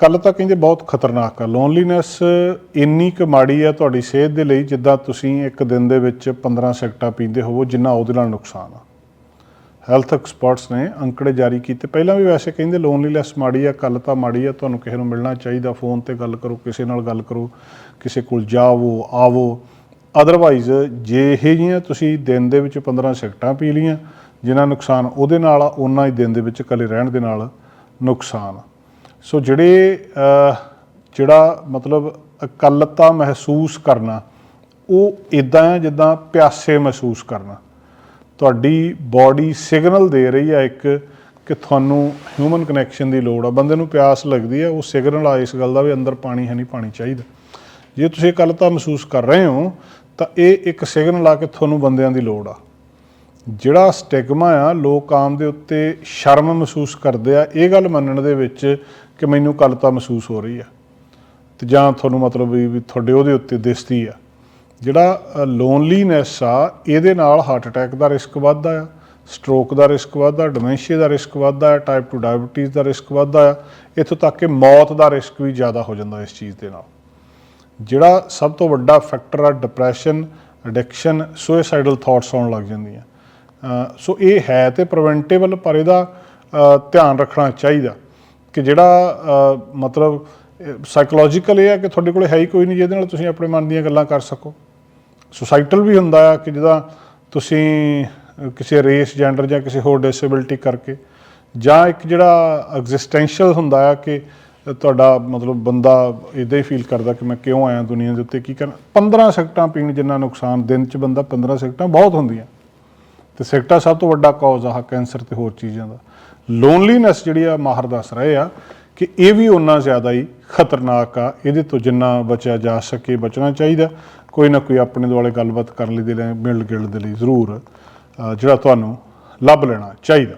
ਕੱਲ ਤਾਂ ਕਹਿੰਦੇ ਬਹੁਤ ਖਤਰਨਾਕ ਆ। ਲੋਨਲੀਨੈਸ ਇੰਨੀ ਕੁ ਮਾੜੀ ਆ ਤੁਹਾਡੀ ਸਿਹਤ ਦੇ ਲਈ, ਜਿੱਦਾਂ ਤੁਸੀਂ ਇੱਕ ਦਿਨ ਦੇ ਵਿੱਚ 15 ਸਿਗਰਟਾਂ ਪੀਂਦੇ ਹੋਵੋ, ਜਿੰਨਾ ਉਹਦੇ ਨਾਲ ਨੁਕਸਾਨ ਆ। ਹੈਲਥ ਐਕਸਪਰਟਸ ਨੇ ਅੰਕੜੇ ਜਾਰੀ ਕੀਤੇ। ਪਹਿਲਾਂ ਵੀ ਵੈਸੇ ਕਹਿੰਦੇ ਲੋਨਲੀਨੈਸ ਮਾੜੀ ਆ ਕੱਲ ਤਾਂ ਮਾੜੀ ਆ, ਤੁਹਾਨੂੰ ਕਿਸੇ ਨੂੰ ਮਿਲਣਾ ਚਾਹੀਦਾ, ਫੋਨ ਤੇ ਗੱਲ ਕਰੋ, ਕਿਸੇ ਨਾਲ ਗੱਲ ਕਰੋ, ਕਿਸੇ ਕੋਲ ਜਾਵੋ, ਆਵੋ। ਅਦਰਵਾਈਜ਼ ਜੇ ਇਹ ਜੀਆਂ ਤੁਸੀਂ ਦਿਨ ਦੇ ਵਿੱਚ 15 ਸਿਗਰਟਾਂ ਪੀ ਲੀਆਂ ਜਿਨ੍ਹਾਂ ਨੁਕਸਾਨ ਉਹਦੇ ਨਾਲ ਆ ਉਹਨਾਂ ਹੀ ਦਿਨ ਦੇ ਵਿੱਚ ਇਕੱਲੇ ਰਹਿਣ ਦੇ ਨਾਲ ਨੁਕਸਾਨ ਆ। ਸੋ ਜਿਹੜੇ ਜਿਹੜਾ ਮਤਲਬ ਇਕੱਲਤਾ ਮਹਿਸੂਸ ਕਰਨਾ, ਉਹ ਇਦਾਂ ਹੈ ਜਿੱਦਾਂ ਪਿਆਸੇ ਮਹਿਸੂਸ ਕਰਨਾ। ਤੁਹਾਡੀ ਬਾਡੀ ਸਿਗਨਲ ਦੇ ਰਹੀ ਹੈ ਇੱਕ ਕਿ ਤੁਹਾਨੂੰ ਹਿਊਮਨ ਕਨੈਕਸ਼ਨ ਦੀ ਲੋੜ ਆ। ਬੰਦੇ ਨੂੰ ਪਿਆਸ ਲੱਗਦੀ ਹੈ, ਉਹ ਸਿਗਨਲ ਆ ਇਸ ਗੱਲ ਦਾ ਵੀ ਅੰਦਰ ਪਾਣੀ ਹੈ ਨਹੀਂ ਪਾਣੀ ਚਾਹੀਦਾ। ਜੇ ਤੁਸੀਂ ਇਕੱਲਤਾ ਮਹਿਸੂਸ ਕਰ ਰਹੇ ਹੋ, ਤਾਂ ਇਹ ਇੱਕ ਸਿਗਨਲ ਆ ਕਿ ਤੁਹਾਨੂੰ ਬੰਦਿਆਂ ਦੀ ਲੋੜ ਆ। ਜਿਹੜਾ ਸਟਿਗਮਾ ਆ, ਲੋਕ ਆਮ ਦੇ ਉੱਤੇ ਸ਼ਰਮ ਮਹਿਸੂਸ ਕਰਦੇ ਆ। ਇਹ ਗੱਲ ਮੰਨਣ ਦੇ ਵਿੱਚ ਕਿ ਮੈਨੂੰ ਇਕੱਲਤਾ ਮਹਿਸੂਸ ਹੋ ਰਹੀ ਆ। ਤੇ ਜਾਂ ਤੁਹਾਨੂੰ ਮਤਲਬ ਵੀ ਤੁਹਾਡੇ ਉਹਦੇ ਉੱਤੇ ਦਿਸਦੀ ਆ। ਜਿਹੜਾ ਲੋਨਲੀਨੈਸ ਆ, ਇਹਦੇ ਨਾਲ ਹਾਰਟ ਅਟੈਕ ਦਾ ਰਿਸਕ ਵੱਧਦਾ ਆ। ਸਟ੍ਰੋਕ ਦਾ ਰਿਸਕ ਵੱਧਦਾ ਡਿਮੈਂਸ਼ੀਆ ਦਾ ਰਿਸਕ ਵੱਧਦਾ ਹੈ ਟਾਈਪ 2 ਡਾਇਬੀਟੀਜ਼ ਦਾ ਰਿਸਕ ਵੱਧਦਾ ਆ। ਇੱਥੋਂ ਤੱਕ ਕਿ ਮੌਤ ਦਾ ਰਿਸਕ ਵੀ ਜ਼ਿਆਦਾ ਹੋ ਜਾਂਦਾ ਇਸ ਚੀਜ਼ ਦੇ ਨਾਲ। ਜਿਹੜਾ ਸਭ ਤੋਂ ਵੱਡਾ ਫੈਕਟਰ ਆ ਡਿਪਰੈਸ਼ਨ ਐਡਿਕਸ਼ਨ ਸੁਇਸਾਈਡਲ ਥਾਟਸ ਆਉਣ ਲੱਗ ਜਾਂਦੀਆਂ। ਸੋ ਇਹ ਹੈ ਤੇ ਪ੍ਰੀਵੈਂਟੇਬਲ ਪਰ ਇਹਦਾ ਧਿਆਨ ਰੱਖਣਾ ਚਾਹੀਦਾ ਕਿ ਜਿਹੜਾ ਮਤਲਬ ਸਾਈਕੋਲੋਜੀਕਲ ਇਹ ਆ ਕਿ ਤੁਹਾਡੇ ਕੋਲ ਹੈ ਹੀ ਕੋਈ ਨਹੀਂ ਜਿਹਦੇ ਨਾਲ ਤੁਸੀਂ ਆਪਣੇ ਮਨ ਦੀਆਂ ਗੱਲਾਂ ਕਰ ਸਕੋ। ਸੁਸਾਈਟਲ ਵੀ ਹੁੰਦਾ ਆ ਕਿ ਜਿਹਦਾ ਤੁਸੀਂ ਕਿਸੇ ਰੇਸ ਜੈਂਡਰ ਜਾਂ ਕਿਸੇ ਹੋਰ ਡਿਸੇਬਿਲਿਟੀ ਕਰਕੇ ਜਾਂ ਇੱਕ ਜਿਹੜਾ ਐਗਜ਼ਿਸਟੈਂਸ਼ੀਅਲ ਹੁੰਦਾ ਆ ਕਿ ਤੁਹਾਡਾ ਮਤਲਬ ਬੰਦਾ ਇਦਾਂ ਹੀ ਫੀਲ ਕਰਦਾ ਕਿ ਮੈਂ ਕਿਉਂ ਆਇਆ ਦੁਨੀਆ ਦੇ ਉੱਤੇ, ਕੀ ਕਰਨਾ। 15 ਸੈਕਟਾਂ ਪੀਣ ਜਿੰਨਾ ਨੁਕਸਾਨ ਦਿਨ 'ਚ ਬੰਦਾ 15 ਸੈਕਟਾਂ ਬਹੁਤ ਹੁੰਦੀਆਂ। ਤੇ ਸਿਗਰਟਾਂ ਸਭ ਤੋਂ ਵੱਡਾ ਕਾਜ਼ ਆ ਕੈਂਸਰ ਤੇ ਹੋਰ ਚੀਜ਼ਾਂ ਦਾ। ਲੋਨਲੀਨੈਸ ਜਿਹੜੀ ਆ ਮਾਹਰ ਦੱਸ ਰਹੇ ਆ ਕਿ ਇਹ ਵੀ ਉਨਾ ਜ਼ਿਆਦਾ ਹੀ ਖਤਰਨਾਕ ਆ, ਇਹਦੇ ਤੋਂ ਜਿੰਨਾ ਬਚਿਆ ਜਾ ਸਕੇ ਬਚਣਾ ਚਾਹੀਦਾ। ਕੋਈ ਨਾ ਕੋਈ ਆਪਣੇ ਦੁਆਲੇ ਗੱਲਬਾਤ ਕਰਨ ਲਈ ਦੇ ਲਈ ਮਿਲ ਗਿਲ ਦੇ ਲਈ ਜ਼ਰੂਰ ਜਿਹੜਾ ਤੁਹਾਨੂੰ ਲੱਭ ਲੈਣਾ ਚਾਹੀਦਾ।